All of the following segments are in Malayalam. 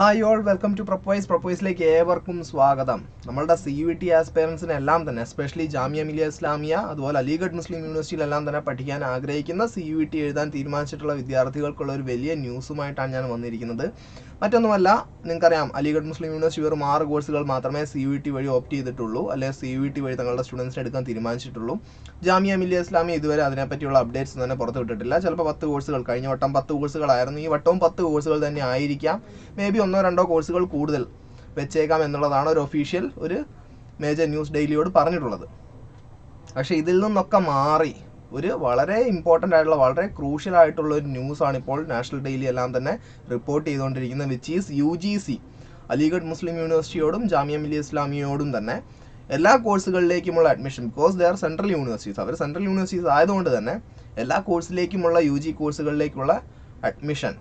ഹായ് ഓൾ വെൽക്കം ടു പ്രൊപ്പോയ്സ് പ്രൊപ്പോയ്സിലേക്ക് ഏവർക്കും സ്വാഗതം. നമ്മളുടെ സി യു ടി ആസ്പയറൻസിന് എല്ലാം തന്നെ എസ്പെഷ്യലി ജാമ്യ മിലിയ ഇസ്ലാമിയ അതുപോലെ അലിഗഡ് മുസ്ലിം യൂണിവേഴ്സിറ്റിയിലെല്ലാം തന്നെ പഠിക്കാൻ ആഗ്രഹിക്കുന്ന സി യു ടി എഴുതാൻ തീരുമാനിച്ചിട്ടുള്ള വിദ്യാർത്ഥികൾക്കുള്ള ഒരു വലിയ ന്യൂസുമായിട്ടാണ് ഞാൻ വന്നിരിക്കുന്നത്. മറ്റൊന്നുമല്ല നിങ്ങൾക്കറിയാം അലിഗഡ് മുസ്ലിം യൂണിവേഴ്സിറ്റി വെറും ആറ് കോഴ്സുകൾ മാത്രമേ സി യു ടി വഴി ഓപ്റ്റ് ചെയ്തിട്ടുള്ളൂ അല്ലെങ്കിൽ സി യു ടി വഴി തങ്ങളുടെ സ്റ്റുഡൻസിനെ എടുക്കാൻ തീരുമാനിച്ചിട്ടുള്ളൂ. ജാമ്യ മിലിയ ഇസ്ലാമിയ ഇതുവരെ അതിനെപ്പറ്റിയുള്ള അപ്ഡേറ്റ്സ് തന്നെ പുറത്ത് വിട്ടിട്ടില്ല ചിലപ്പോൾ പത്ത് കോഴ്സുകൾ കഴിഞ്ഞ വട്ടം പത്ത് കോഴ്സുകളായിരുന്നു. ഈ വട്ടവും പത്ത് കോഴ്സുകൾ തന്നെ ആയിരിക്കാം. മേ ബി ഒന്നോ രണ്ടോ കോഴ്സുകൾ കൂടുതൽ വെച്ചേക്കാം എന്നുള്ളതാണ് ഒരു ഒഫീഷ്യൽ ഒരു മേജർ ന്യൂസ് ഡെയിലിയോട് പറഞ്ഞിട്ടുള്ളത്. പക്ഷേ ഇതിൽ നിന്നൊക്കെ മാറി ഒരു വളരെ ഇമ്പോർട്ടന്റ് ആയിട്ടുള്ള വളരെ ക്രൂഷ്യൽ ആയിട്ടുള്ള ഒരു ന്യൂസാണ് ഇപ്പോൾ നാഷണൽ ഡെയിലി എല്ലാം തന്നെ റിപ്പോർട്ട് ചെയ്തുകൊണ്ടിരിക്കുന്നത് which is U G C Aligarh Muslim യൂണിവേഴ്സിറ്റിയോടും Jamia Millia ഇസ്ലാമിയോടും തന്നെ എല്ലാ കോഴ്സുകളിലേക്കുമുള്ള admission because they are central universities our central universities ആയതുകൊണ്ട് തന്നെ എല്ലാ കോഴ്സിലേക്കുമുള്ള യു ജി കോഴ്സുകളിലേക്കുള്ള അഡ്മിഷൻ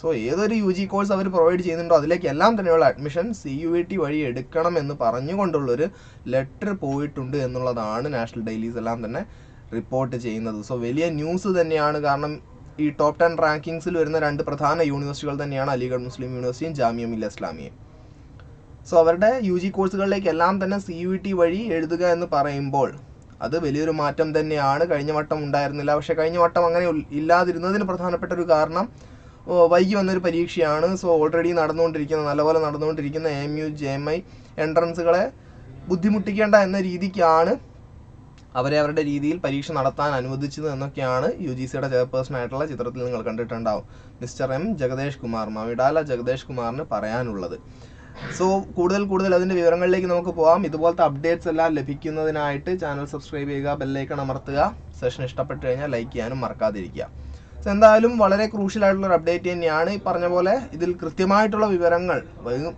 സോ ഏതൊരു യു ജി കോഴ്സ് അവർ പ്രൊവൈഡ് ചെയ്യുന്നുണ്ടോ അതിലേക്ക് എല്ലാം തന്നെയുള്ള admission C U E T വഴി എടുക്കണം എന്ന് പറഞ്ഞുകൊണ്ടുള്ളൊരു ലെറ്റർ പോയിട്ടുണ്ട് എന്നുള്ളതാണ് നാഷണൽ ഡെയിലീസ് എല്ലാം തന്നെ റിപ്പോർട്ട് ചെയ്യുന്നത്. സോ വലിയ ന്യൂസ് തന്നെയാണ്. കാരണം ഈ ടോപ്പ് ടെൻ റാങ്കിങ്സിൽ വരുന്ന രണ്ട് പ്രധാന യൂണിവേഴ്സിറ്റികൾ തന്നെയാണ് അലിഗഡ് മുസ്ലിം യൂണിവേഴ്സിറ്റിയും ജാമിയ മില്ല ഇസ്ലാമിയും സോ അവരുടെ യു ജി കോഴ്സുകളിലേക്ക് എല്ലാം തന്നെ സി യു ടി വഴി എഴുതുക എന്ന് പറയുമ്പോൾ അത് വലിയൊരു മാറ്റം തന്നെയാണ്. കഴിഞ്ഞ വട്ടം ഉണ്ടായിരുന്നില്ല. പക്ഷേ കഴിഞ്ഞ വട്ടം അങ്ങനെ ഇല്ലാതിരുന്നതിന് പ്രധാനപ്പെട്ട ഒരു കാരണം വൈകി വന്നൊരു പരീക്ഷയാണ്. സോ ഓൾറെഡി നടന്നുകൊണ്ടിരിക്കുന്ന നല്ലപോലെ നടന്നുകൊണ്ടിരിക്കുന്ന M U J M I എൻട്രൻസുകളെ ബുദ്ധിമുട്ടിക്കേണ്ട എന്ന രീതിക്കാണ് അവരെ അവരുടെ രീതിയിൽ പരീക്ഷ നടത്താൻ അനുവദിച്ചത് എന്നൊക്കെയാണ് യു ജി സിയുടെ ചെയർപേഴ്സൺ ആയിട്ടുള്ള ചിത്രത്തിൽ നിങ്ങൾ കണ്ടിട്ടുണ്ടാവും. മിസ്റ്റർ എം ജഗദേഷ് കുമാർ മവിഡാല ജഗദേഷ് കുമാറിന് പറയാനുള്ളത്. സോ കൂടുതൽ കൂടുതൽ അതിന്റെ വിവരങ്ങളിലേക്ക് നമുക്ക് പോകാം ഇതുപോലത്തെ അപ്ഡേറ്റ്സ് എല്ലാം ലഭിക്കുന്നതിനായിട്ട് ചാനൽ സബ്സ്ക്രൈബ് ചെയ്യുക ബെല്ലൈക്കൺ അമർത്തുക. സെഷൻ ഇഷ്ടപ്പെട്ടു കഴിഞ്ഞാൽ ലൈക്ക് ചെയ്യാനും മറക്കാതിരിക്കുക. സോ എന്തായാലും വളരെ ക്രൂഷ്യൽ ആയിട്ടുള്ള ഒരു അപ്ഡേറ്റ് തന്നെയാണ്. ഈ പറഞ്ഞ പോലെ ഇതിൽ കൃത്യമായിട്ടുള്ള വിവരങ്ങൾ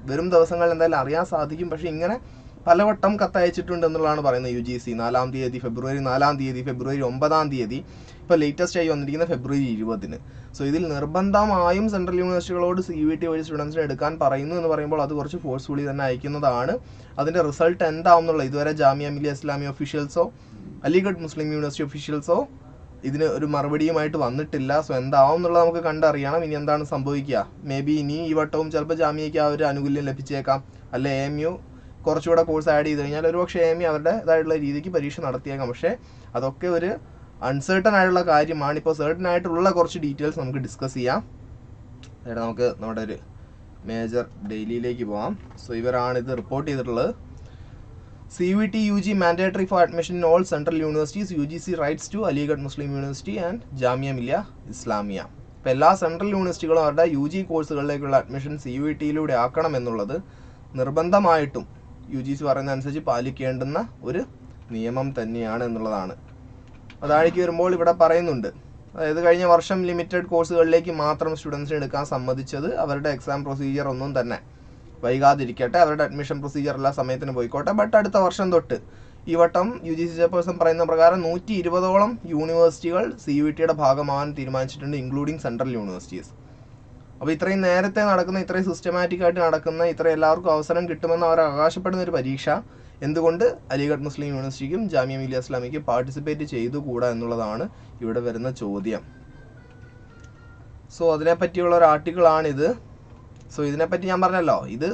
വരും- ദിവസങ്ങളിൽ എന്തായാലും അറിയാൻ സാധിക്കും. പക്ഷേ ഇങ്ങനെ പലവട്ടം കത്തയച്ചിട്ടുണ്ട് എന്നുള്ളതാണ് പറയുന്നത് യു ജി സി നാലാം തീയതി ഫെബ്രുവരി നാലാം തീയതി ഫെബ്രുവരി ഒമ്പതാം തീയതി ഇപ്പോൾ ലേറ്റസ്റ്റ് ആയി വന്നിരിക്കുന്ന ഫെബ്രുവരി ഇരുപതിന്. സോ ഇതിൽ നിർബന്ധമായും സെൻട്രൽ യൂണിവേഴ്സിറ്റികളോട് സി വി ടി വഴി സ്റ്റുഡൻസിനെ എടുക്കാൻ പറയുന്നു എന്ന് പറയുമ്പോൾ അത് കുറച്ച് ഫോഴ്സ്ഫുള്ളി തന്നെ അയക്കുന്നതാണ്. അതിന്റെ റിസൾട്ട് എന്താവും എന്നുള്ള ഇതുവരെ ജാമ്യ മിലിയ ഇസ്ലാമി ഒഫീഷ്യൽസോ അലിഗഡ് മുസ്ലിം യൂണിവേഴ്സിറ്റി ഒഫീഷ്യൽസോ ഇതിന് ഒരു മറുപടിയുമായിട്ട് വന്നിട്ടില്ല. സോ എന്താവും എന്നുള്ളത് നമുക്ക് കണ്ടറിയണം. ഇനി എന്താണ് സംഭവിക്കുക? മേ ബി ഇനി ഈ വട്ടവും ചിലപ്പോൾ ജാമ്യയ്ക്ക് ആ ഒരു ആനുകൂല്യം ലഭിച്ചേക്കാം. അല്ലെ എം യു കുറച്ചുകൂടെ കോഴ്സ് ആഡ് ചെയ്ത് കഴിഞ്ഞാൽ ഒരു പക്ഷേ എം യു അവരുടേതായിട്ടുള്ള രീതിക്ക് പരീക്ഷ നടത്തിയേക്കാം. പക്ഷേ അതൊക്കെ ഒരു അൺസേർട്ടൺ ആയിട്ടുള്ള കാര്യമാണ്. ഇപ്പോൾ സേർട്ടൺ ആയിട്ടുള്ള കുറച്ച് ഡീറ്റെയിൽസ് നമുക്ക് ഡിസ്കസ് ചെയ്യാം. അതായത് നമുക്ക് നമ്മുടെ ഒരു മേജർ ഡെയിലിയിലേക്ക് പോവാം. സോ ഇവരാണ് ഇത് റിപ്പോർട്ട് ചെയ്തിട്ടുള്ളത്. C V T U G mandatory for admission in all central universities U G C writes to Aligarh Muslim university and Jamia Millia Islamia ഇപ്പോൾ എല്ലാ സെൻട്രൽ യൂണിവേഴ്സിറ്റികളും അവരുടെ യു ജി കോഴ്സുകളിലേക്കുള്ള അഡ്മിഷൻ സി വി ടിയിലൂടെ ആക്കണം എന്നുള്ളത് നിർബന്ധമായിട്ടും യു ജി സി പറയുന്ന അനുസരിച്ച് പാലിക്കേണ്ടുന്ന ഒരു നിയമം തന്നെയാണ് എന്നുള്ളതാണ്. അതാഴേക്ക് വരുമ്പോൾ ഇവിടെ പറയുന്നുണ്ട്. അതായത് കഴിഞ്ഞ വർഷം ലിമിറ്റഡ് കോഴ്സുകളിലേക്ക് മാത്രം സ്റ്റുഡൻസിന് എടുക്കാൻ സമ്മതിച്ചത് അവരുടെ എക്സാം പ്രൊസീജിയർ ഒന്നും തന്നെ. വൈകാതിരിക്കട്ടെ അവരുടെ അഡ്മിഷൻ പ്രൊസീജിയർ എല്ലാ സമയത്തിന് പോയിക്കോട്ടെ. ബട്ട് അടുത്ത വർഷം തൊട്ട് ഈ വട്ടം യു ജി സി ചെയർപേഴ്സൺ പറയുന്ന പ്രകാരം നൂറ്റി ഇരുപതോളം യൂണിവേഴ്സിറ്റികൾ സി യു ടിയുടെ ഭാഗമാകാൻ തീരുമാനിച്ചിട്ടുണ്ട് ഇൻക്ലൂഡിങ് സെൻട്രൽ യൂണിവേഴ്സിറ്റീസ് അപ്പോൾ ഇത്രയും നേരത്തെ നടക്കുന്ന ഇത്രയും സിസ്റ്റമാറ്റിക് ആയിട്ട് നടക്കുന്ന ഇത്ര എല്ലാവർക്കും അവസരം കിട്ടുമെന്ന് അവർ അവകാശപ്പെടുന്ന ഒരു പരീക്ഷ എന്തുകൊണ്ട് അലിഗഡ് മുസ്ലിം യൂണിവേഴ്സിറ്റിക്കും ജാമ്യ മിലിയ ഇസ്ലാമിക്കും പാർട്ടിസിപ്പേറ്റ് ചെയ്തുകൂടാ എന്നുള്ളതാണ് ഇവിടെ വരുന്ന ചോദ്യം. സോ അതിനെപ്പറ്റിയുള്ള ഒരു ആർട്ടിക്കിളാണിത് സോ ഇതിനെപ്പറ്റി ഞാൻ പറഞ്ഞല്ലോ. ഇത്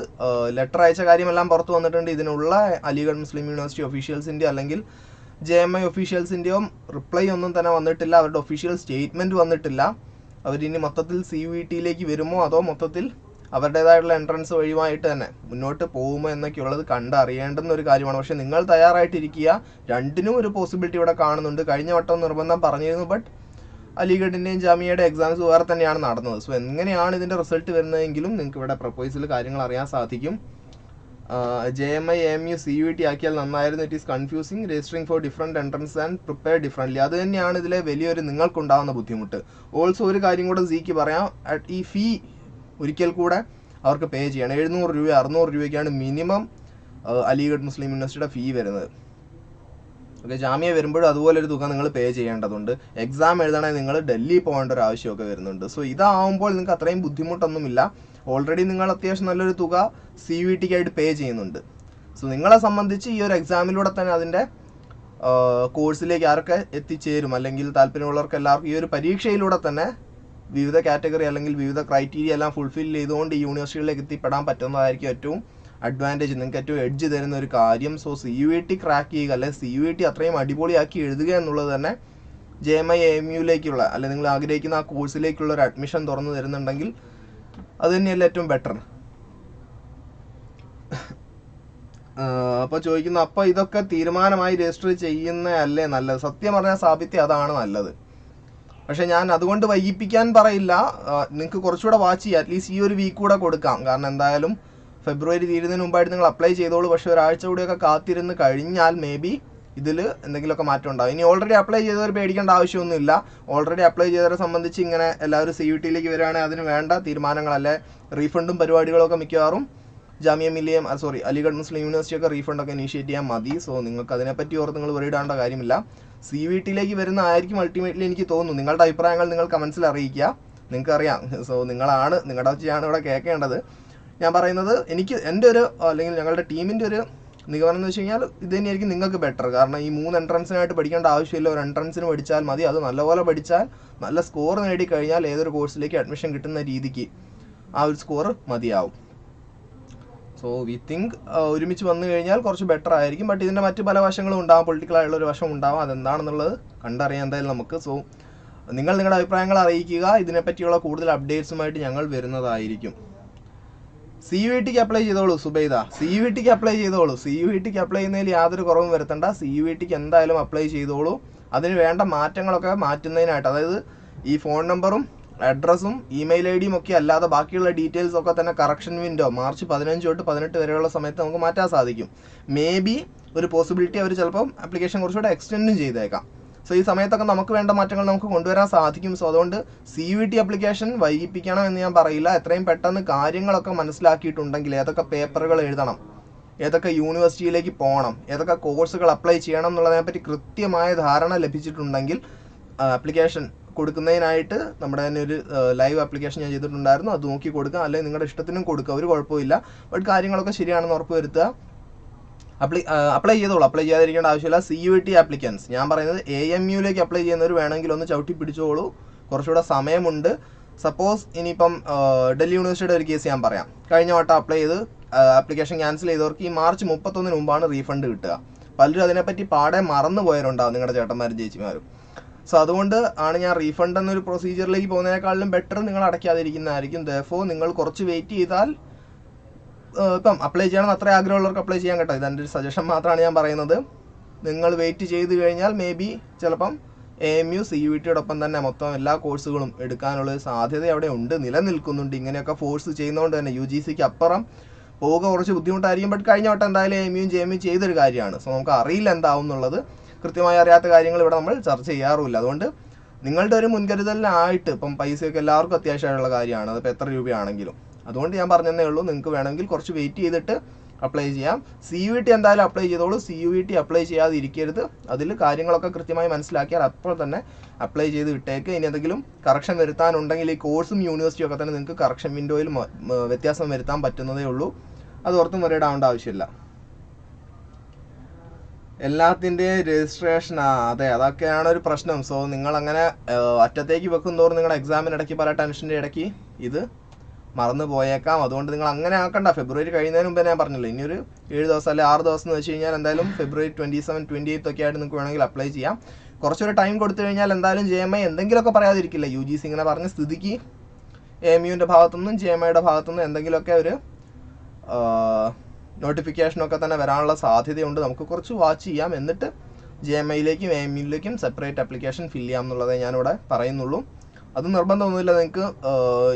ലെറ്റർ അയച്ച കാര്യമെല്ലാം പുറത്തു വന്നിട്ടുണ്ട്. ഇതിനുള്ള അലിഗഡ് മുസ്ലിം യൂണിവേഴ്സിറ്റി ഒഫീഷ്യൽസിന്റെ അല്ലെങ്കിൽ ജെ എം ഐ ഒഫീഷ്യൽസിന്റെയോ റിപ്ലൈ ഒന്നും തന്നെ വന്നിട്ടില്ല. അവരുടെ ഒഫീഷ്യൽ സ്റ്റേറ്റ്മെന്റ് വന്നിട്ടില്ല. അവരിനി മൊത്തത്തിൽ സി വി ടിയിലേക്ക് വരുമോ അതോ മൊത്തത്തിൽ അവരുടേതായിട്ടുള്ള എൻട്രൻസ് വഴിയുമായിട്ട് തന്നെ മുന്നോട്ട് പോകുമോ എന്നൊക്കെയുള്ളത് കണ്ടറിയേണ്ടുന്ന ഒരു കാര്യമാണ്. പക്ഷേ നിങ്ങൾ തയ്യാറായിട്ടിരിക്കുക. രണ്ടിനും ഒരു പോസിബിലിറ്റി ഇവിടെ കാണുന്നുണ്ട്. കഴിഞ്ഞ വട്ടം നിർബന്ധം പറഞ്ഞിരുന്നു ബട്ട് അലിഗഡിന്റെയും ജാമിയയുടെ എക്സാംസ് വേറെ തന്നെയാണ് നടന്നത്. സോ എങ്ങനെയാണ് ഇതിന്റെ റിസൾട്ട് വരുന്നതെങ്കിലും നിങ്ങൾക്ക് ഇവിടെ പ്രപ്പോസൽ കാര്യങ്ങൾ അറിയാൻ സാധിക്കും. J M I M U C U T ആക്കിയാൽ നന്നായിരുന്നു. It is confusing registering for different entrance and prepare differently അത് തന്നെയാണ് ഇതിലെ വലിയൊരു നിങ്ങൾക്കുണ്ടാകുന്ന ബുദ്ധിമുട്ട്. ഓൾസോ ഒരു കാര്യം കൂടെ സിക്ക് പറയാം. ഈ ഫീ ഒരിക്കൽ കൂടെ അവർക്ക് പേ ചെയ്യണം. എഴുന്നൂറ് രൂപ അറുന്നൂറ് രൂപയ്ക്കാണ് മിനിമം അലിഗഡ് മുസ്ലിം യൂണിവേഴ്സിറ്റിയുടെ ഫീ വരുന്നത്. ഓക്കെ ജാമ്യ വരുമ്പോഴും അതുപോലെ ഒരു തുക നിങ്ങൾ പേ ചെയ്യേണ്ടതുണ്ട്. എക്സാം എഴുതണമെങ്കിൽ നിങ്ങൾ ഡൽഹി പോകേണ്ട ഒരു ആവശ്യമൊക്കെ വരുന്നുണ്ട്. സോ ഇതാവുമ്പോൾ നിങ്ങൾക്ക് അത്രയും ബുദ്ധിമുട്ടൊന്നുമില്ല. ഓൾറെഡി നിങ്ങൾ അത്യാവശ്യം നല്ലൊരു തുക സി വി ടിക്കായിട്ട് പേ ചെയ്യുന്നുണ്ട്. സോ നിങ്ങളെ സംബന്ധിച്ച് ഈ ഒരു എക്സാമിലൂടെ തന്നെ അതിന്റെ കോഴ്സിലേക്ക് ആരൊക്കെ എത്തിച്ചേരും? അല്ലെങ്കിൽ താല്പര്യമുള്ളവർക്ക് എല്ലാവർക്കും ഈ ഒരു പരീക്ഷയിലൂടെ തന്നെ വിവിധ കാറ്റഗറി അല്ലെങ്കിൽ വിവിധ ക്രൈറ്റീരിയ എല്ലാം ഫുൾഫിൽ ചെയ്തുകൊണ്ട് ഈ യൂണിവേഴ്സിറ്റികളിലേക്ക് എത്തിപ്പെടാൻ പറ്റുന്നതായിരിക്കും ഏറ്റവും അഡ്വാന്റേജ് നിങ്ങൾക്ക് ഏറ്റവും എഡ്ജ് തരുന്ന ഒരു കാര്യം. So C U A T crack ചെയ്യുക അല്ലെങ്കിൽ സി യു ഇ ടി അത്രയും അടിപൊളിയാക്കി എഴുതുക എന്നുള്ളത് തന്നെ ജെ എം ഐ എം യുയിലേക്കുള്ള അല്ലെങ്കിൽ നിങ്ങൾ ആഗ്രഹിക്കുന്ന ആ കോഴ്സിലേക്കുള്ള ഒരു അഡ്മിഷൻ തുറന്നു തരുന്നുണ്ടെങ്കിൽ അത് തന്നെയല്ല ഏറ്റവും ബെറ്റർ അപ്പോൾ ചോദിക്കുന്നു അപ്പോൾ ഇതൊക്കെ തീരുമാനമായി രജിസ്റ്റർ ചെയ്യുന്ന അല്ലേ നല്ലത്? സത്യം പറഞ്ഞാൽ സാബിത്യം അതാണ് നല്ലത്. പക്ഷെ ഞാൻ അതുകൊണ്ട് വൈകിപ്പിക്കാൻ പറയില്ല. നിങ്ങൾക്ക് കുറച്ചുകൂടെ വാച്ച് ചെയ്യുക അറ്റ്ലീസ്റ്റ് ഈ ഒരു വീക്ക് കൂടെ കൊടുക്കാം. കാരണം എന്തായാലും ഫെബ്രുവരി തീരുന്നതിന് മുമ്പായിട്ട് നിങ്ങൾ അപ്ലൈ ചെയ്തോളൂ. പക്ഷേ ഒരാഴ്ച കൂടിയൊക്കെ കാത്തിരുന്ന് കഴിഞ്ഞാൽ മേ ബി ഇതിൽ എന്തെങ്കിലുമൊക്കെ മാറ്റം ഉണ്ടാവും. ഇനി ഓൾറെഡി അപ്ലൈ ചെയ്തവർ പേടിക്കേണ്ട ആവശ്യമൊന്നുമില്ല. ഓൾറെഡി അപ്ലൈ ചെയ്തവരെ സംബന്ധിച്ച് ഇങ്ങനെ എല്ലാവരും സി യു ടിയിലേക്ക് വരികയാണെങ്കിൽ അതിന് വേണ്ട തീരുമാനങ്ങളല്ലേ? റീഫണ്ടും പരിപാടികളൊക്കെ മിക്കവാറും Jamia Millia sorry Aligarh Muslim university ഒക്കെ റീഫണ്ട് ഒക്കെ ഇനീഷ്യേറ്റ് ചെയ്യാൻ മതി. സോ നിങ്ങൾക്ക് അതിനെപ്പറ്റി ഓർത്ത് നിങ്ങൾ വെറിയിടാണ്ട കാര്യമില്ല. സി വി ടിയിലേക്ക് വരുന്ന ആയിരിക്കും അൾട്ടിമേറ്റ്ലി എനിക്ക് തോന്നുന്നു. നിങ്ങളുടെ അഭിപ്രായങ്ങൾ നിങ്ങൾ കമൻസിൽ അറിയിക്കുക. നിങ്ങൾക്കറിയാം. സോ നിങ്ങളാണ് നിങ്ങളുടെ ഒച്ചയാണ് ഇവിടെ കേൾക്കേണ്ടത്. ഞാൻ പറയുന്നത് എനിക്ക് എന്റെ ഒരു അല്ലെങ്കിൽ ഞങ്ങളുടെ ടീമിന്റെ ഒരു നിഗമനം എന്ന് വെച്ച് കഴിഞ്ഞാൽ ഇത് തന്നെയായിരിക്കും നിങ്ങൾക്ക് ബെറ്റർ കാരണം ഈ മൂന്ന് എൻട്രൻസിനായിട്ട് പഠിക്കേണ്ട ആവശ്യമില്ല. ഒരു എൻട്രൻസിന് പഠിച്ചാൽ മതി. അത് നല്ലപോലെ പഠിച്ചാൽ നല്ല സ്കോർ നേടി കഴിഞ്ഞാൽ ഏതൊരു കോഴ്സിലേക്ക് അഡ്മിഷൻ കിട്ടുന്ന രീതിക്ക് ആ ഒരു സ്കോർ മതിയാവും. സോ വി തിങ്ക് ഒരുമിച്ച് വന്നു കഴിഞ്ഞാൽ കുറച്ച് ബെറ്റർ ആയിരിക്കും. ബട്ട് ഇതിന്റെ മറ്റ് പല വശങ്ങളും ഉണ്ടാകും ആയിട്ടുള്ള ഒരു വശം ഉണ്ടാകും അതെന്താണെന്നുള്ളത് കണ്ടറിയാൻ എന്തായാലും നമുക്ക്. സോ നിങ്ങൾ നിങ്ങളുടെ അഭിപ്രായങ്ങൾ അറിയിക്കുക. ഇതിനെപ്പറ്റിയുള്ള കൂടുതൽ അപ്ഡേറ്റ്സുമായിട്ട് ഞങ്ങൾ വരുന്നതായിരിക്കും. സി യു ടിക്ക് അപ്ലൈ ചെയ്തോളൂ സുബൈദ. സി യു ടിക്ക് അപ്ലൈ ചെയ്തോളൂ. സി യു ടിക്ക് അപ്ലൈ ചെയ്യുന്നതിൽ യാതൊരു കുറവും വരുത്തണ്ട. സി യു ടിക്ക് എന്തായാലും അപ്ലൈ ചെയ്തോളൂ. അതിന് വേണ്ട മാറ്റങ്ങളൊക്കെ മാറ്റുന്നതിനായിട്ട്. അതായത് ഈ ഫോൺ നമ്പറും അഡ്രസ്സും ഇമെയിൽ ഐ ഡിയും ഒക്കെ അല്ലാതെ ബാക്കിയുള്ള ഡീറ്റെയിൽസ് ഒക്കെ തന്നെ കറക്ഷൻ വിൻഡോ മാർച്ച് പതിനഞ്ച് തൊട്ട് പതിനെട്ട് വരെയുള്ള സമയത്ത് നമുക്ക് മാറ്റാൻ സാധിക്കും. മേ ബി ഒരു പോസിബിലിറ്റി അവർ ചിലപ്പം ആപ്ലിക്കേഷൻ കുറച്ചുകൂടെ എക്സ്റ്റെൻഡും ചെയ്തേക്കാം. സോ ഈ സമയത്തൊക്കെ നമുക്ക് വേണ്ട മാറ്റങ്ങൾ നമുക്ക് കൊണ്ടുവരാൻ സാധിക്കും. സോ അതുകൊണ്ട് സി വി ടി അപ്ലിക്കേഷൻ വൈകിപ്പിക്കണം എന്ന് ഞാൻ പറയില്ല. എത്രയും പെട്ടെന്ന് കാര്യങ്ങളൊക്കെ മനസ്സിലാക്കിയിട്ടുണ്ടെങ്കിൽ ഏതൊക്കെ പേപ്പറുകൾ എഴുതണം ഏതൊക്കെ യൂണിവേഴ്സിറ്റിയിലേക്ക് പോകണം ഏതൊക്കെ കോഴ്സുകൾ അപ്ലൈ ചെയ്യണം എന്നുള്ളതിനെപ്പറ്റി കൃത്യമായ ധാരണ ലഭിച്ചിട്ടുണ്ടെങ്കിൽ ആപ്ലിക്കേഷൻ കൊടുക്കുന്നതിനായിട്ട് നമ്മുടെ തന്നെ ഒരു ലൈവ് ആപ്ലിക്കേഷൻ ഞാൻ ചെയ്തിട്ടുണ്ടായിരുന്നു. അത് നോക്കി കൊടുക്കുക. അല്ലെങ്കിൽ നിങ്ങളുടെ ഇഷ്ടത്തിനും കൊടുക്കുക. ഒരു കുഴപ്പമില്ല ബട്ട് കാര്യങ്ങളൊക്കെ ശരിയാണെന്ന് ഉറപ്പ് വരുത്തുക. അപ്ലൈ അപ്ലൈ ചെയ്തോളൂ. അപ്ലൈ ചെയ്യാതിരിക്കേണ്ട ആവശ്യമില്ല. സി യു ടി ആപ്ലിക്കൻസ് ഞാൻ പറയുന്നത് എ എം യുയിലേക്ക് അപ്ലൈ ചെയ്യുന്നവർ വേണമെങ്കിൽ ഒന്ന് ചവിട്ടി പിടിച്ചോളൂ. കുറച്ചുകൂടെ സമയമുണ്ട്. സപ്പോസ് ഇനിയിപ്പം ഡൽഹി യൂണിവേഴ്സിറ്റിയുടെ ഒരു കേസ് ഞാൻ പറയാം. കഴിഞ്ഞ വട്ടം അപ്ലൈ ചെയ്ത് ആപ്ലിക്കേഷൻ ക്യാൻസൽ ചെയ്തവർക്ക് ഈ മാർച്ച് മുപ്പത്തൊന്നിന് മുമ്പാണ് റീഫണ്ട് കിട്ടുക. പലരും അതിനെപ്പറ്റി പാടെ മറന്നു പോയവരുണ്ടാവും നിങ്ങളുടെ ചേട്ടന്മാരും ചേച്ചിമാരും. സോ അതുകൊണ്ട് ആണ് ഞാൻ റീഫണ്ട് എന്നൊരു പ്രൊസീജിയറിലേക്ക് പോകുന്നതിനേക്കാളും ബെറ്റർ നിങ്ങൾ അടയ്ക്കാതിരിക്കുന്നതായിരിക്കും. ദഫോ നിങ്ങൾ കുറച്ച് വെയിറ്റ് ചെയ്താൽ ഇപ്പം അപ്ലൈ ചെയ്യണം അത്ര ആഗ്രഹമുള്ളവർക്ക് അപ്ലൈ ചെയ്യാൻ കേട്ടോ. ഇതെന്റെ ഒരു സജഷൻ മാത്രമാണ് ഞാൻ പറയുന്നത്. നിങ്ങൾ വെയിറ്റ് ചെയ്ത് കഴിഞ്ഞാൽ മേ ബി ചിലപ്പം A M U C U ടിയോടൊപ്പം തന്നെ മൊത്തം എല്ലാ കോഴ്സുകളും എടുക്കാനുള്ള സാധ്യത അവിടെ ഉണ്ട്. നിലനിൽക്കുന്നുണ്ട്. ഇങ്ങനെയൊക്കെ ഫോഴ്സ് ചെയ്യുന്നതുകൊണ്ട് തന്നെ യു ജി സിക്ക് അപ്പുറം പോവുക കുറച്ച് ബുദ്ധിമുട്ടായിരിക്കും. ബട്ട് കഴിഞ്ഞ വട്ടം എന്തായാലും എം യുയും ജെ എം യു ചെയ്തൊരു കാര്യമാണ്. സോ നമുക്ക് അറിയില്ല എന്താവും എന്നുള്ളത്. കൃത്യമായി അറിയാത്ത കാര്യങ്ങൾ ഇവിടെ നമ്മൾ ചർച്ച ചെയ്യാറുമില്ല. അതുകൊണ്ട് നിങ്ങളുടെ ഒരു മുൻകരുതലിനായിട്ട് ഇപ്പം പൈസയൊക്കെ എല്ലാവർക്കും അത്യാവശ്യമായിട്ടുള്ള കാര്യമാണ്. അതിപ്പോൾ എത്ര രൂപയാണെങ്കിലും. അതുകൊണ്ട് ഞാൻ പറഞ്ഞതേ ഉള്ളൂ. നിങ്ങൾക്ക് വേണമെങ്കിൽ കുറച്ച് വെയിറ്റ് ചെയ്തിട്ട് അപ്ലൈ ചെയ്യാം. സി യു ടി എന്തായാലും അപ്ലൈ ചെയ്തോളൂ. സി യു ടി അപ്ലൈ ചെയ്യാതിരിക്കരുത്. അതിൽ കാര്യങ്ങളൊക്കെ കൃത്യമായി മനസ്സിലാക്കിയാൽ അപ്പോൾ തന്നെ അപ്ലൈ ചെയ്ത് വിട്ടേക്ക്. ഇനി എന്തെങ്കിലും കറക്ഷൻ വരുത്താനുണ്ടെങ്കിൽ ഈ കോഴ്സും യൂണിവേഴ്സിറ്റിയും ഒക്കെ തന്നെ നിങ്ങൾക്ക് കറക്ഷൻ വിൻഡോയിൽ വ്യത്യാസം വരുത്താൻ പറ്റുന്നതേ ഉള്ളൂ. അത് ഓർത്തും വരയിടാവേണ്ട ആവശ്യമില്ല. എല്ലാത്തിന്റെയും രജിസ്ട്രേഷൻ അതെ അതൊക്കെയാണ് ഒരു പ്രശ്നം. സോ നിങ്ങൾ അങ്ങനെ അറ്റത്തേക്ക് വെക്കും തോറും നിങ്ങളുടെ എക്സാമിന് ഇടയ്ക്ക് പല ടെൻഷന്റെ ഇടയ്ക്ക് ഇത് മറന്നു പോയേക്കാം അതുകൊണ്ട് നിങ്ങൾ അങ്ങനെ ആക്കണ്ട. ഫെബ്രുവരി കഴിയുന്നതിന് മുമ്പേ ഞാൻ പറഞ്ഞില്ല ഇനി ഒരു ഏഴ് ദിവസം അല്ലെങ്കിൽ ആറ് ദിവസം എന്ന് വെച്ച് കഴിഞ്ഞാൽ എന്തായാലും February twenty seven twenty eighth ഒക്കെ ആയിട്ട് നിങ്ങൾക്ക് വേണമെങ്കിൽ അപ്ലൈ ചെയ്യാം. കുറച്ചൊരു ടൈം കൊടുത്തു കഴിഞ്ഞാൽ എന്തായാലും ജെ എം ഐ എന്തെങ്കിലുമൊക്കെ പറയാതിരിക്കില്ല? യു ജി സി ഇങ്ങനെ പറഞ്ഞ സ്ഥിതിക്ക് എ എം യുവിന്റെ ഭാഗത്തുനിന്നും ജെ എം ഐയുടെ ഭാഗത്തുനിന്നും എന്തെങ്കിലുമൊക്കെ ഒരു നോട്ടിഫിക്കേഷനൊക്കെ തന്നെ വരാനുള്ള സാധ്യതയുണ്ട്. നമുക്ക് കുറച്ച് വാച്ച് ചെയ്യാം. എന്നിട്ട് ജെ എം ഐയിലേക്കും എ എം യുയിലേക്കും സെപ്പറേറ്റ് ആപ്ലിക്കേഷൻ ഫില്ല് ചെയ്യാം എന്നുള്ളതേ ഞാനിവിടെ പറയുന്നുള്ളൂ. അത് നിർബന്ധമൊന്നുമില്ല നിങ്ങൾക്ക്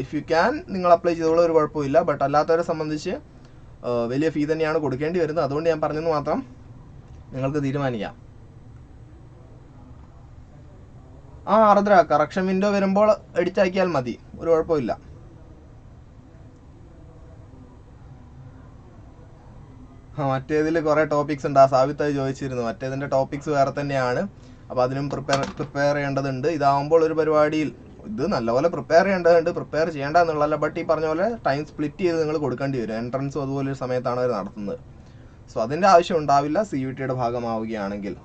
ഇഫ് യു ക്യാൻ നിങ്ങൾ അപ്ലൈ ചെയ്തോളൂ ഒരു കുഴപ്പമില്ല. ബട്ട് അല്ലാത്തവരെ സംബന്ധിച്ച് വലിയ ഫീ തന്നെയാണ് കൊടുക്കേണ്ടി വരുന്നത്. അതുകൊണ്ട് ഞാൻ പറഞ്ഞെന്ന് മാത്രം നിങ്ങൾക്ക് തീരുമാനിക്കാം. ആ ആർദ്ര കറക്ഷൻ വിൻഡോ വരുമ്പോൾ എഡിറ്റാക്കിയാൽ മതി. ഒരു കുഴപ്പമില്ല. ആ മറ്റേതിൽ കുറേ ടോപ്പിക്സ് ഉണ്ട്. ആ സാവിത്തായി ചോദിച്ചിരുന്നു. മറ്റേതിന്റെ ടോപ്പിക്സ് വേറെ തന്നെയാണ്. അപ്പോൾ അതിനും പ്രിപ്പയർ പ്രിപ്പയർ ചെയ്യേണ്ടതുണ്ട്. ഇതാവുമ്പോൾ ഒരു പരിപാടിയിൽ ഇത് നല്ലപോലെ പ്രിപ്പയർ ചെയ്യേണ്ടതുണ്ട് പ്രിപ്പയർ ചെയ്യേണ്ട എന്നുള്ളതല്ല ബട്ട് ഈ പറഞ്ഞ പോലെ ടൈം സ്പ്ലിറ്റ് ചെയ്ത് നിങ്ങൾ കൊടുക്കേണ്ടി വരും. എൻട്രൻസും അതുപോലെ ഒരു സമയത്താണ് അവർ നടത്തുന്നത്. സോ അതിന്റെ ആവശ്യം ഉണ്ടാവില്ല. സി യു ടിയുടെ ഭാഗമാവുകയാണെങ്കിൽ.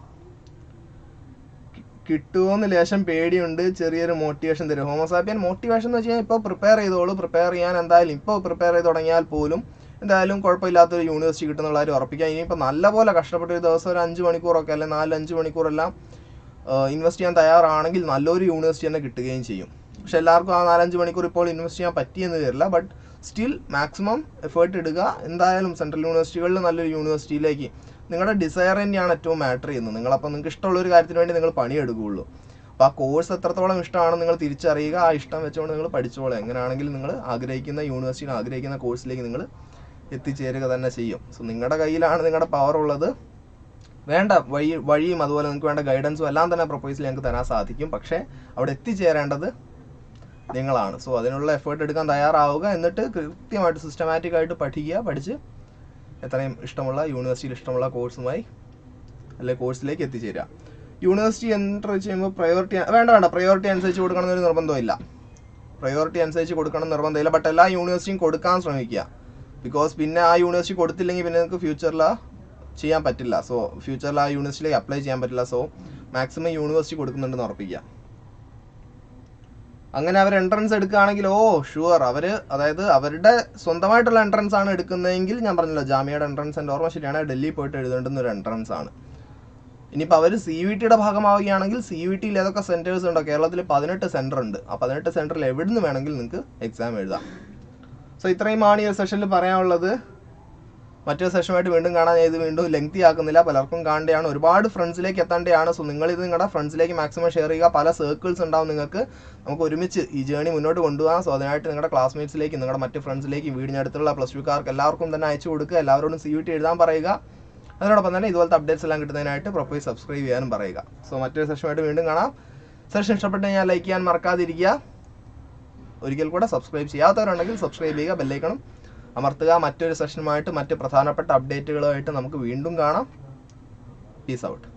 കിട്ടുമോന്ന് ലേശം പേടിയുണ്ട്. ചെറിയൊരു മോട്ടിവേഷൻ തരും. ഹോമോസാപ്പിയൻ മോട്ടിവേഷൻ എന്ന് വെച്ച് കഴിഞ്ഞാൽ ഇപ്പോൾ പ്രിപ്പയർ ചെയ്തോളൂ. പ്രിപ്പയർ ചെയ്യാൻ എന്തായാലും ഇപ്പോൾ പ്രിപ്പയർ ചെയ്ത് തുടങ്ങിയാൽ പോലും എന്തായാലും കുഴപ്പമില്ലാത്തൊരു യൂണിവേഴ്സിറ്റി കിട്ടുന്നുള്ള ഉറപ്പിക്കാം. ഇനിയിപ്പോൾ നല്ലപോലെ കഷ്ടപ്പെട്ട ഒരു ദിവസം ഒരു അഞ്ച് മണിക്കൂറൊക്കെ അല്ലെങ്കിൽ നാല് അഞ്ച് മണിക്കൂറെല്ലാം ഇൻവെസ്റ്റ് ചെയ്യാൻ തയ്യാറാണെങ്കിൽ നല്ലൊരു യൂണിവേഴ്സിറ്റി തന്നെ കിട്ടുകയും ചെയ്യും. പക്ഷെ എല്ലാവർക്കും ആ നാലഞ്ച് മണിക്കൂർ ഇപ്പോൾ ഇൻവെസ്റ്റ് ചെയ്യാൻ പറ്റിയെന്ന് വരില്ല. ബട്ട് സ്റ്റിൽ മാക്സിമം എഫേർട്ട് ഇടുക. എന്തായാലും സെൻട്രൽ യൂണിവേഴ്സിറ്റികളിൽ നല്ലൊരു യൂണിവേഴ്സിറ്റിയിലേക്ക് നിങ്ങളുടെ ഡിസയർ തന്നെയാണ് ഏറ്റവും മാറ്റർ ചെയ്യുന്നത്. നിങ്ങളപ്പോൾ നിങ്ങൾക്ക് ഇഷ്ടമുള്ള ഒരു കാര്യത്തിന് വേണ്ടി നിങ്ങൾ പണിയെടുക്കുകയുള്ളൂ. അപ്പോൾ ആ കോഴ്സ് എത്രത്തോളം ഇഷ്ടമാണ് നിങ്ങൾ തിരിച്ചറിയുക. ആ ഇഷ്ടം വെച്ചുകൊണ്ട് നിങ്ങൾ പഠിച്ചോളൂ. എങ്ങനെയാണെങ്കിലും നിങ്ങൾ ആഗ്രഹിക്കുന്ന യൂണിവേഴ്സിറ്റിയിൽ ആഗ്രഹിക്കുന്ന കോഴ്സിലേക്ക് നിങ്ങൾ എത്തിച്ചേരുക തന്നെ ചെയ്യും. സോ നിങ്ങളുടെ കയ്യിലാണ് നിങ്ങളുടെ പവർ ഉള്ളത്. വേണ്ട വഴി വഴിയും അതുപോലെ നിങ്ങൾക്ക് വേണ്ട ഗൈഡൻസും എല്ലാം തന്നെ പ്രൊപ്പോസൽ ഞങ്ങൾക്ക് തരാൻ സാധിക്കും. പക്ഷേ അവിടെ എത്തിച്ചേരേണ്ടത് നിങ്ങളാണ്. സോ അതിനുള്ള എഫേർട്ട് എടുക്കാൻ തയ്യാറാവുക. എന്നിട്ട് കൃത്യമായിട്ട് സിസ്റ്റമാറ്റിക് ആയിട്ട് പഠിക്കുക. പഠിച്ച് എത്രയും ഇഷ്ടമുള്ള യൂണിവേഴ്സിറ്റിയിൽ ഇഷ്ടമുള്ള കോഴ്സുമായി അല്ലെ കോഴ്സിലേക്ക് എത്തിച്ചേരുക. യൂണിവേഴ്സിറ്റി എന്റർ ചെയ്യുമ്പോൾ പ്രയോറിറ്റി വേണ്ട വേണ്ട. പ്രയോറിറ്റി അനുസരിച്ച് കൊടുക്കണം എന്നൊരു നിർബന്ധമില്ല പ്രയോറിറ്റി അനുസരിച്ച് കൊടുക്കണം നിർബന്ധമില്ല. ബട്ട് എല്ലാ യൂണിവേഴ്സിറ്റിയും കൊടുക്കാൻ ശ്രമിക്കുക. ബിക്കോസ് പിന്നെ ആ യൂണിവേഴ്സിറ്റി കൊടുത്തില്ലെങ്കിൽ പിന്നെ നിങ്ങൾക്ക് ഫ്യൂച്ചറിൽ ചെയ്യാൻ പറ്റില്ല. സോ ഫ്യൂച്ചറിൽ ആ യൂണിവേഴ്സിറ്റിയിലേക്ക് അപ്ലൈ ചെയ്യാൻ പറ്റില്ല. സോ മാക്സിമം യൂണിവേഴ്സിറ്റി കൊടുക്കുന്നുണ്ടെന്ന് ഉറപ്പിക്കുക. അങ്ങനെ അവർ എൻട്രൻസ് എടുക്കുകയാണെങ്കിൽ ഓ ഷുവർ അവർ അതായത് അവരുടെ സ്വന്തമായിട്ടുള്ള എൻട്രൻസ് ആണ് എടുക്കുന്നതെങ്കിൽ ഞാൻ പറഞ്ഞല്ലോ ജാമ്യയുടെ എൻട്രൻസ് എന്റെ ഓർമ്മ ശരിയാണ്. ഡൽഹി പോയിട്ട് എഴുതേണ്ടുന്ന ഒരു എൻട്രൻസ് ആണ്. ഇനിയിപ്പോൾ അവർ സി വി ടിയുടെ ഭാഗമാവുകയാണെങ്കിൽ സി വി ടിയിൽ ഏതൊക്കെ സെന്റേഴ്സ് ഉണ്ടോ? കേരളത്തിൽ പതിനെട്ട് സെന്റർ ഉണ്ട്. ആ പതിനെട്ട് സെന്ററിൽ എവിടെ നിന്ന് വേണമെങ്കിൽ നിങ്ങൾക്ക് എക്സാം എഴുതാം. സോ ഇത്രയുമാണ് ഈ സെഷനിൽ പറയാനുള്ളത്. മറ്റൊരു സെഷനുമായിട്ട് വീണ്ടും കാണാൻ ഞാൻ ഇത് വീണ്ടും ലെങ്തി ആക്കുന്നില്ല. പലർക്കും കാണേണ്ടതാണ്. ഒരുപാട് ഫ്രണ്ട്സിലേക്ക് എത്തേണ്ടതാണ്. സോ നിങ്ങൾ ഇത് നിങ്ങളുടെ ഫ്രണ്ട്സിലേക്ക് മാക്സിമം ഷെയർ ചെയ്യുക. പല സർക്കിൾസ് ഉണ്ടാവും നിങ്ങൾക്ക്. നമുക്ക് ഒരുമിച്ച് ഈ ജേണി മുന്നോട്ട് കൊണ്ടുപോകാം. സോ അതിനായിട്ട് നിങ്ങളുടെ ക്ലാസ്മേറ്റ്സിലേക്ക് നിങ്ങളുടെ മറ്റ് ഫ്രണ്ട്സിലേക്ക് വീടിനടുത്തുള്ള പ്ലസ് ടുക്കാർക്ക് എല്ലാവർക്കും തന്നെ അയച്ചു കൊടുക്കുക. എല്ലാവരോടും സി യു എഴുതാൻ പറയുക. അതിനോടൊപ്പം തന്നെ ഇതുപോലത്തെ അപ്ഡേറ്റ്സ് എല്ലാം കിട്ടുന്നതിനായിട്ട് പ്രൊഫൈൽ സബ്സ്ക്രൈബ് ചെയ്യാനും പറയുക. സോ മറ്റൊരു സെഷനുമായിട്ട് വീണ്ടും കാണാം. സെഷൻ ഇഷ്ടപ്പെട്ട് കഴിഞ്ഞാൽ ലൈക്ക് ചെയ്യാൻ മറക്കാതിരിക്കുക. ഒരിക്കൽ കൂടെ സബ്സ്ക്രൈബ് ചെയ്യാത്തവരുണ്ടെങ്കിൽ സബ്സ്ക്രൈബ് ചെയ്യുക. ബെല്ലൈക്കണം അമർത്തുക. മറ്റൊരു സെഷനുമായിട്ട് മറ്റ് പ്രധാനപ്പെട്ട അപ്ഡേറ്റുകളുമായിട്ട് നമുക്ക് വീണ്ടും കാണാം. Peace out